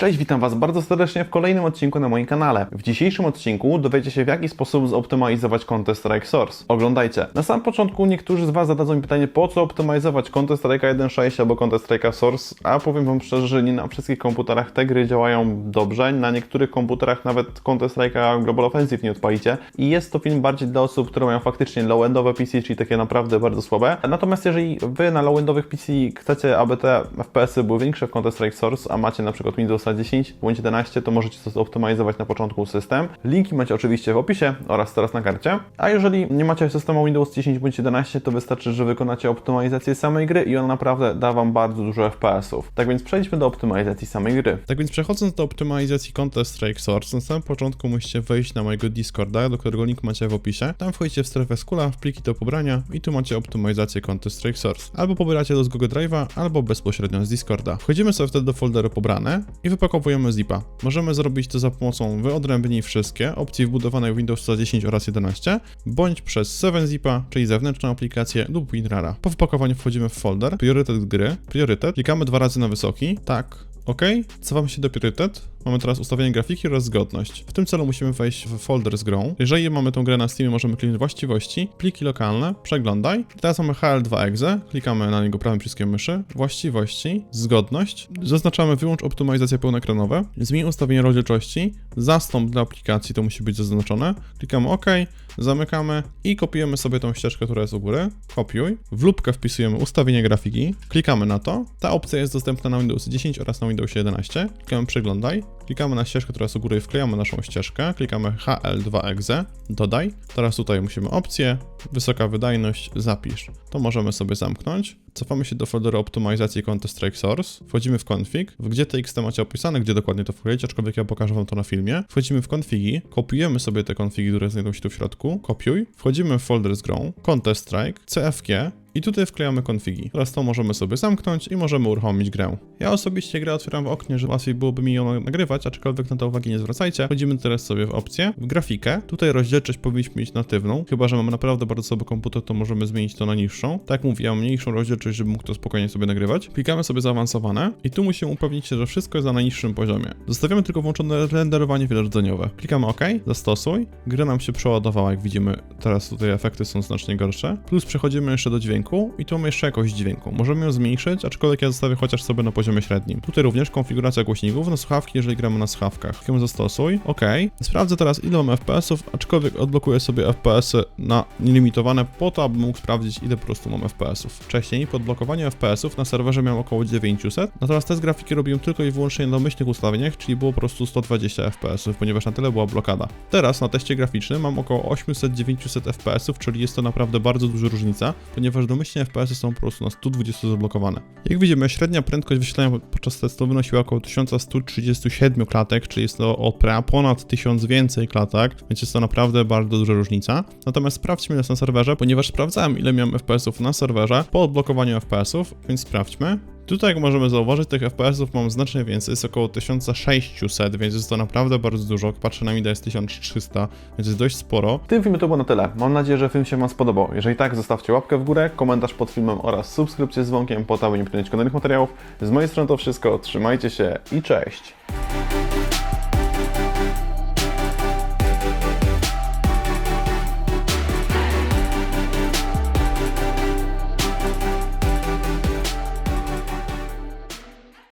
Cześć, witam Was bardzo serdecznie w kolejnym odcinku na moim kanale. W dzisiejszym odcinku dowiecie się w jaki sposób zoptymalizować Counter-Strike Source. Oglądajcie. Na samym początku niektórzy z Was zadadzą mi pytanie, po co optymalizować Counter-Strike 1.6 albo Counter-Strike Source, a powiem Wam szczerze, że nie na wszystkich komputerach te gry działają dobrze, na niektórych komputerach nawet Counter-Strike'a Global Offensive nie odpalicie i jest to film bardziej dla osób, które mają faktycznie low-endowe PC, czyli takie naprawdę bardzo słabe. Natomiast jeżeli Wy na low-endowych PC chcecie, aby te FPS-y były większe w Counter-Strike Source, a macie na przykład Windows 10 bądź 11, to możecie to zoptymalizować na początku system. Linki macie oczywiście w opisie oraz teraz na karcie. A jeżeli nie macie systemu Windows 10 bądź 11, to wystarczy, że wykonacie optymalizację samej gry i ona naprawdę da Wam bardzo dużo FPS-ów. Tak więc przejdźmy do optymalizacji samej gry. Tak więc przechodząc do optymalizacji Counter-Strike Source, na samym początku musicie wejść na mojego Discorda, do którego link macie w opisie. Tam wchodzicie w strefę skula, w pliki do pobrania i tu macie optymalizację Counter-Strike Source. Albo pobieracie to z Google Drive'a, albo bezpośrednio z Discorda. Wchodzimy sobie wtedy do folderu pobrane i wypakowujemy zipa. Możemy zrobić to za pomocą wyodrębnij wszystkie opcji wbudowanej w Windows 10 oraz 11, bądź przez 7zipa, czyli zewnętrzną aplikację lub WinRARa. Po wypakowaniu wchodzimy w folder, priorytet gry, priorytet, klikamy dwa razy na wysoki, tak, OK, cofamy się do priorytet. Mamy teraz ustawienie grafiki oraz zgodność. W tym celu musimy wejść w folder z grą. Jeżeli mamy tą grę na Steamie, możemy kliknąć właściwości, pliki lokalne, przeglądaj. teraz mamy HL2.exe, klikamy na niego prawym przyciskiem myszy, właściwości, zgodność. Zaznaczamy wyłącz optymalizację pełnoekranowe, zmień ustawienie rozdzielczości, zastąp dla aplikacji to musi być zaznaczone. Klikamy OK, zamykamy i kopiujemy sobie tą ścieżkę, która jest u góry. Kopiuj. W lubkę wpisujemy ustawienie grafiki, klikamy na to. Ta opcja jest dostępna na Windows 10 oraz na Windows 11. Klikamy przeglądaj, klikamy na ścieżkę, która jest u góry wklejamy naszą ścieżkę, klikamy HL2exe, dodaj. Teraz tutaj musimy opcję, wysoka wydajność, zapisz. To możemy sobie zamknąć. Cofamy się do folderu optymalizacji Counter-Strike Source, wchodzimy w config, gdzie TXT macie opisane, gdzie dokładnie to wkleić, aczkolwiek ja pokażę wam to na filmie. Wchodzimy w konfigi, kopiujemy sobie te konfigi, które znajdują się tu w środku, kopiuj, wchodzimy w folder z grą, Counter-Strike, CFG, i tutaj wklejamy konfigi. Teraz to możemy sobie zamknąć i możemy uruchomić grę. Ja osobiście grę otwieram w oknie, że łatwiej byłoby mi ją nagrywać, aczkolwiek na to uwagi nie zwracajcie. Wchodzimy teraz sobie w opcję, w grafikę. Tutaj rozdzielczość powinniśmy mieć natywną. Chyba, że mamy naprawdę bardzo słaby komputer, to możemy zmienić to na niższą. Tak mam mniejszą rozdzielczość, żeby mógł to spokojnie sobie nagrywać. Klikamy sobie zaawansowane i tu musimy upewnić się, że wszystko jest na najniższym poziomie. Zostawiamy tylko włączone renderowanie wielorodzeniowe. Klikamy OK, zastosuj. Gra nam się przeładowała, jak widzimy. Teraz tutaj efekty są znacznie gorsze. Plus przechodzimy jeszcze do dźwięku i tu mamy jeszcze jakość dźwięku. Możemy ją zmniejszyć, aczkolwiek ja zostawię chociaż sobie na poziomie średnim. Tutaj również konfiguracja głośników na słuchawki, jeżeli gramy na słuchawkach. Klikamy zastosuj, OK. Sprawdzę teraz ile mam FPS-ów, aczkolwiek odblokuję sobie FPS-y na nielimitowane po to, abym mógł sprawdzić ile po prostu mam FPS-ów. Wcześniej po odblokowaniu FPS-ów na serwerze miałem około 900, natomiast te grafiki robiłem tylko i wyłącznie na domyślnych ustawieniach, czyli było po prostu 120 FPS-ów, ponieważ na tyle była blokada. Teraz na teście graficznym mam około 800-900 FPS-ów, czyli jest to naprawdę bardzo duża różnica, ponieważ domyślnie FPS-y są po prostu na 120 zablokowane. Jak widzimy, średnia prędkość wyświetlania podczas testu wynosiła około 1137 klatek, czyli jest to o ponad 1000 więcej klatek, więc jest to naprawdę bardzo duża różnica. Natomiast sprawdźmy nas na serwerze, ponieważ sprawdzałem ile miałem FPS-ów na serwerze po odblokowaniu FPS-ów, więc sprawdźmy. Tutaj, jak możemy zauważyć, tych FPS-ów mam znacznie więcej, jest około 1600, więc jest to naprawdę bardzo dużo. Patrzę na mida jest 1300, więc jest dość sporo. W tym filmie to było na tyle. Mam nadzieję, że film się Wam spodobał. Jeżeli tak, zostawcie łapkę w górę, komentarz pod filmem oraz subskrypcję z dzwonkiem po to, aby nie pominąć kolejnych materiałów. Z mojej strony to wszystko. Trzymajcie się i cześć!